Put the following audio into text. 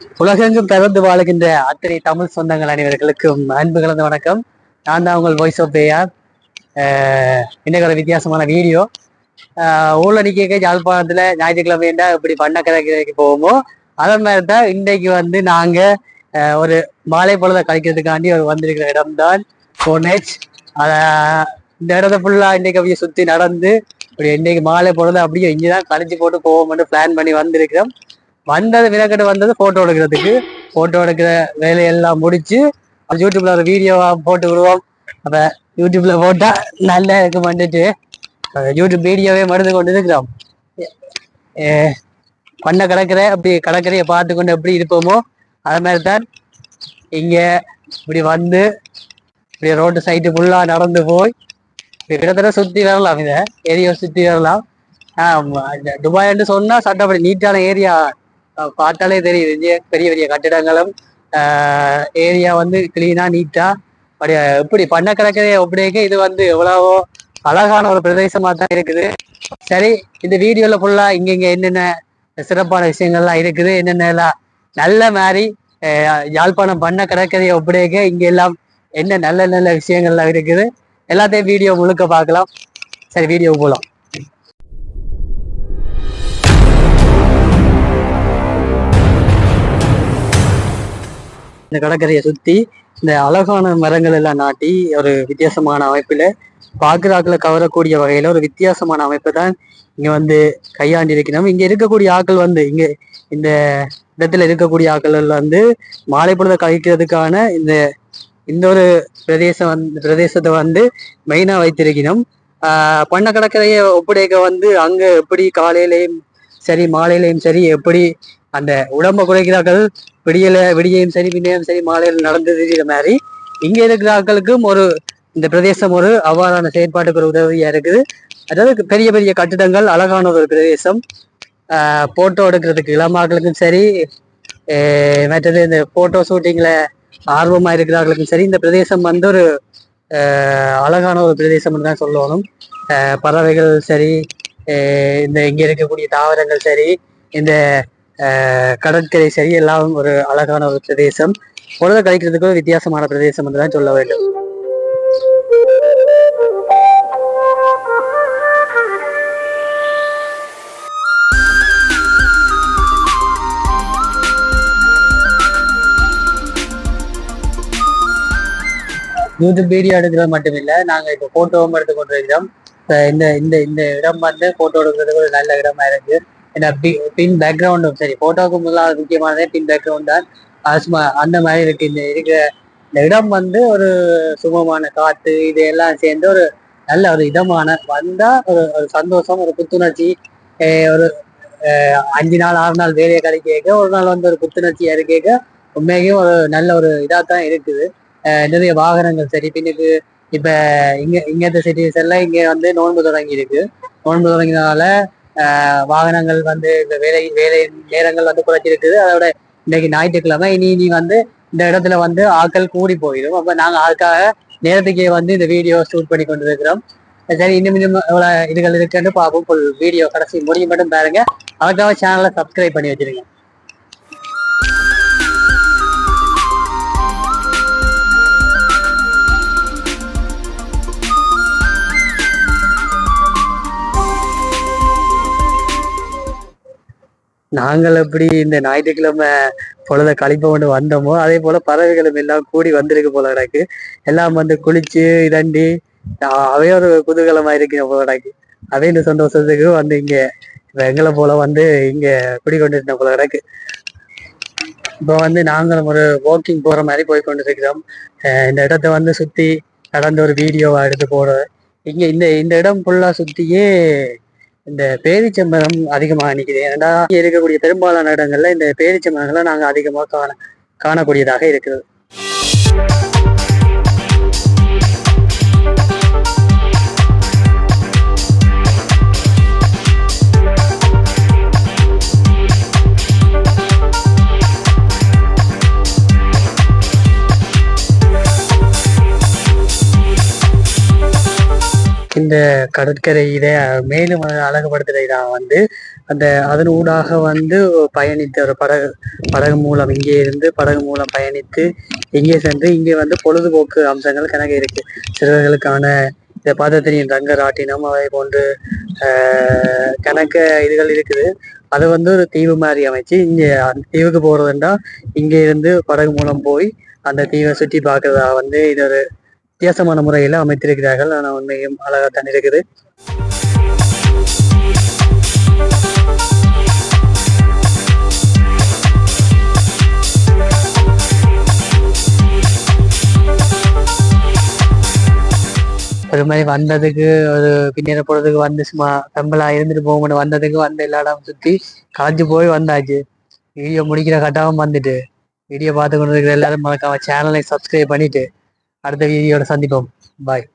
உலகெங்கும் பிறந்து வாழுகின்ற அத்தனை தமிழ் சொந்தங்கள் அனைவர்களுக்கும் அன்பு கலந்த வணக்கம். நான் தான் உங்கள் வாய்ஸ் ஆஃப் ஏஆர் இன்னைக்கு ஒரு வித்தியாசமான வீடியோ ஊழலிக்க ஞாயிற்றுக்கிழமை இருந்தால் இப்படி பண்ண கதைக்கு போவோமோ அதே மாதிரி தான் இன்றைக்கு வந்து நாங்க ஒரு மாலை பொழுத கழிக்கிறதுக்காண்டி ஒரு வந்திருக்கிற இடம்தான் கோனேஜ் அத இந்த இடத்த ஃபுல்லா இன்னைக்கு அப்படியே சுத்தி நடந்து இப்படி இன்னைக்கு மாலை பொழுது அப்படியே இங்கதான் கழிச்சு போட்டு போவோம்னு பிளான் பண்ணி வந்திருக்கிறோம். வந்தது விலக்கட்டு வந்தது போட்டோ எடுக்கிறதுக்கு. போட்டோ எடுக்கிற வேலையெல்லாம் முடிச்சு யூடியூப்ல ஒரு வீடியோவா போட்டு விடுவோம். அப்ப யூடியூப்ல போட்டா நல்லா இருக்கு வந்துட்டு. யூடியூப் வீடியோவே மருந்து கொண்டு இருக்கிறோம் பண்ண கடற்கரை அப்படி கடற்கரையை பார்த்து கொண்டு எப்படி இருப்போமோ அது மாதிரி தான் இங்க இப்படி வந்து இப்படி ரோட்டு சைட்டு ஃபுல்லா நடந்து போய் இப்படி கிட்டத்தட்ட சுத்தி வரலாம் இதை. ஏரியாவை சுத்தி வரலாம். ஆமா, இந்த சொன்னா சட்டப்படி நீட்டான ஏரியா. பார்த்தாலே தெரியுது. பெரிய பெரிய கட்டிடங்களும் ஏரியா வந்து கிளீனா நீட்டா அப்படியே எப்படி பண்ண கிடக்குது அப்படியே இது வந்து எவ்வளவோ அழகான ஒரு பிரதேசமா தான் இருக்குது. சரி இந்த வீடியோல ஃபுல்லா இங்க இங்க என்னென்ன சிறப்பான விஷயங்கள்லாம் இருக்குது என்னென்ன எல்லாம் நல்ல மாதிரி யாழ்ப்பாணம் பண்ண கிடக்குது அப்படியே இங்க எல்லாம் என்ன நல்ல நல்ல விஷயங்கள்லாம் இருக்குது. எல்லாத்தையும் வீடியோ முழுக்க பார்க்கலாம். சரி வீடியோ போகலாம் இந்த கடற்கரையை சுத்தி இந்த அழகான மரங்கள் எல்லாம் நாட்டி ஒரு வித்தியாசமான அமைப்புல பாக்குறாக்களை கவரக்கூடிய வகையில ஒரு வித்தியாசமான அமைப்பை தான் இங்க வந்து கையாண்டி இருக்கணும் இங்க இருக்கக்கூடிய ஆட்கள் வந்து இங்க இந்த இடத்துல இருக்கக்கூடிய ஆக்கள் வந்து மாலை பொழுத கழிக்கிறதுக்கான இந்த இந்த ஒரு பிரதேசம் வந்து பிரதேசத்தை வந்து மெயினா வைத்திருக்கணும் ஆஹ் பண்ண கடற்கரையை ஒப்படைக்க வந்து அங்க எப்படி காலையிலையும் சரி மாலையிலையும் சரி எப்படி அந்த உடம்ப குறைக்கிறார்கள் விடியல விடியும் சரி பின்னையும் சரி மாலையில் நடந்து தெரிகிற மாதிரி. இங்க இருக்கிற ஆட்களுக்கும் ஒரு இந்த பிரதேசம் ஒரு அவ்வாறான செயற்பாட்டுக்கு ஒரு உதவியா இருக்குது. அதாவது பெரிய பெரிய கட்டிடங்கள் அழகான ஒரு பிரதேசம். போட்டோ எடுக்கிறதுக்கு இளமாக்களுக்கும் சரி மற்றது இந்த போட்டோ ஷூட்டிங்ல ஆர்வமா இருக்கிறார்களுக்கும் சரி இந்த பிரதேசம் வந்து ஒரு அழகான ஒரு பிரதேசம்னு தான் சொல்லணும். பறவைகள் சரி இந்த இங்க இருக்கக்கூடிய தாவரங்கள் சரி இந்த கடற்கரை சரி எல்லாம் ஒரு அழகான ஒரு பிரதேசம். பொழுத கழிக்கிறதுக்கு வித்தியாசமான பிரதேசம் என்று தான் சொல்ல வேண்டும். யூடியூப் வீடியோ எடுக்கிறது மட்டும் நாங்க இப்போ போட்டோவும் எடுத்து கொண்டிருக்கிறோம். இந்த இந்த இந்த இடம் வந்து போட்டோ எடுக்கிறதுக்கு ஒரு நல்ல இடமா இருக்கு. பின் பேக்ரவுண்டும் சரி போட்டோவுக்கு முதலாவது முக்கியமானதே பின் பேக்ரவுண்ட் தான். அந்த மாதிரி இருக்கு. இந்த இருக்கிற இந்த இடம் வந்து ஒரு சுகமான காத்து இது எல்லாம் சேர்ந்து ஒரு நல்ல ஒரு இதமான வந்தா ஒரு ஒரு சந்தோஷம் ஒரு புத்துணர்ச்சி. ஒரு அஞ்சு நாள் ஆறு நாள் வேலையை கிடைக்க ஒரு நாள் வந்து ஒரு புத்துணர்ச்சியா இருக்க உண்மையும் ஒரு நல்ல ஒரு இதா தான் இருக்குது. நிறைய வாகனங்கள் சரி பின்னுக்கு இப்ப இங்க இங்க சிட்டிஸ் எல்லாம் இங்க வந்து நோன்பு தொடங்கி இருக்கு நோன்பு தொடங்கினால வாகனங்கள் வந்து இந்த வேலை வேலை நேரங்கள் வந்து குறைச்சிருக்குது. அதோட இன்னைக்கு ஞாயிற்றுக்கிழமை இனி இனி வந்து இந்த இடத்துல வந்து ஆட்கள் கூடி போயிடும். அப்ப நாங்க அதுக்காக நேரத்துக்கே வந்து இந்த வீடியோ ஷூட் பண்ணி கொண்டு இருக்கிறோம் சரி இன்னும் இன்னும் எவ்வளவு இதுகள் இருக்குன்னு பார்ப்போம். வீடியோ கடைசி முடியும் மட்டும் பாருங்க. அதுக்காக சேனலை சப்ஸ்கிரைப் பண்ணி வச்சிருங்க. நாங்கள் எப்படி இந்த ஞாயிற்றுக்கிழமை பொழுத கழிப்ப கொண்டு வந்தோமோ அதே போல பறவைகளும் எல்லாம் கூடி வந்திருக்கு போல எனக்கு எல்லாம் வந்து குளிச்சு இதண்டி ஆஹ் அவே ஒரு குதூகலமா இருக்கு போல எனக்கு அதே இந்த சந்தோஷத்துக்கு வந்து இங்க எங்களை போல வந்து இங்க குடிக்கொண்டு இருந்த போல எனக்கு இப்போ வந்து நாங்களும் ஒரு வாக்கிங் போற மாதிரி போய் கொண்டு இருக்கிறோம் அஹ் இந்த இடத்த வந்து சுத்தி நடந்த ஒரு வீடியோவா எடுத்து போடுறோம் இங்க இந்த இந்த இடம் ஃபுல்லா சுத்தியே இந்த பேரிச்சம்பரம் அதிகமாக நிற்குது ஏன்னா இருக்கக்கூடிய பெரும்பாலான இடங்கள்ல இந்த பேரிச்சம்பரங்களை நாங்க அதிகமா காண காணக்கூடியதாக இருக்கிறது. இந்த கடற்கரை இதை மேலும் அழகுபடுத்துகிற இதாக வந்து அந்த அதன் ஊடாக வந்து பயணித்த ஒரு படகு படகு மூலம் இங்கே இருந்து படகு மூலம் பயணித்து இங்கே சென்று இங்கே வந்து பொழுதுபோக்கு அம்சங்கள் கணக்கு இருக்கு. சிறுவர்களுக்கான இதை பார்த்து ரங்கராட்டினம் ரங்க ராட்டினம் அவை போன்று கணக்க இதுகள் இருக்குது. அது வந்து ஒரு தீவு மாதிரி அமைச்சு இங்கே அந்த தீவுக்கு போறதுண்டா இங்கே இருந்து படகு மூலம் போய் அந்த தீவை சுற்றி பார்க்கறதா வந்து இது ஒரு வித்தியாசமான முறையில அமைத்திருக்கிறார்கள். ஆனால் உண்மையும் அழகாத்தான் இருக்குது. ஒரு மாதிரி வந்ததுக்கு ஒரு பின்னேற போறதுக்கு வந்து சும்மா கம்பலா இருந்துட்டு போக மாட்டோம் வந்ததுக்கு வந்த எல்லா இடம் சுத்தி களைஞ்சு போய் வந்தாச்சு. வீடியோ முடிக்கிற கட்டாவும் வந்துட்டு. வீடியோ பார்த்து கொண்டு இருக்கிற எல்லாரும் மறக்காம சேனலை சப்ஸ்கிரைப் பண்ணிட்டு அடுத்த வீடியோட சந்திப்போம் பாய்